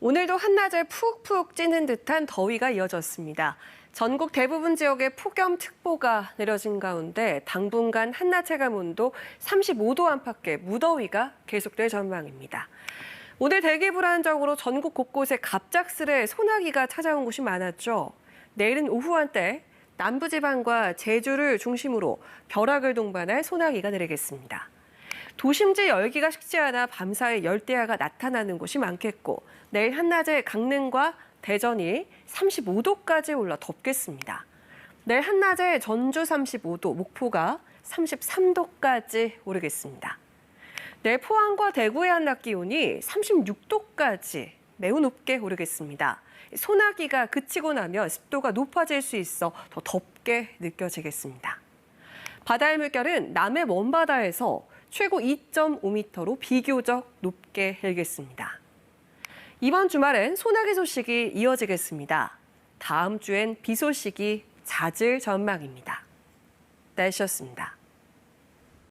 오늘도 한낮에 푹푹 찌는 듯한 더위가 이어졌습니다. 전국 대부분 지역에 폭염특보가 내려진 가운데 당분간 한낮 체감 온도 35도 안팎의 무더위가 계속될 전망입니다. 오늘 대기 불안정으로 전국 곳곳에 갑작스레 소나기가 찾아온 곳이 많았죠. 내일은 오후 한때 남부지방과 제주를 중심으로 벼락을 동반할 소나기가 내리겠습니다. 도심지 열기가 식지 않아 밤사이 열대야가 나타나는 곳이 많겠고 내일 한낮에 강릉과 대전이 35도까지 올라 덥겠습니다. 내일 한낮에 전주 35도, 목포가 33도까지 오르겠습니다. 내일 포항과 대구의 한낮 기온이 36도까지 매우 높게 오르겠습니다. 소나기가 그치고 나면 습도가 높아질 수 있어 더 덥게 느껴지겠습니다. 바다의 물결은 남해 먼바다에서 최고 2.5m로 비교적 높게 일겠습니다. 이번 주말엔 소나기 소식이 이어지겠습니다. 다음 주엔 비 소식이 잦을 전망입니다. 날씨였습니다.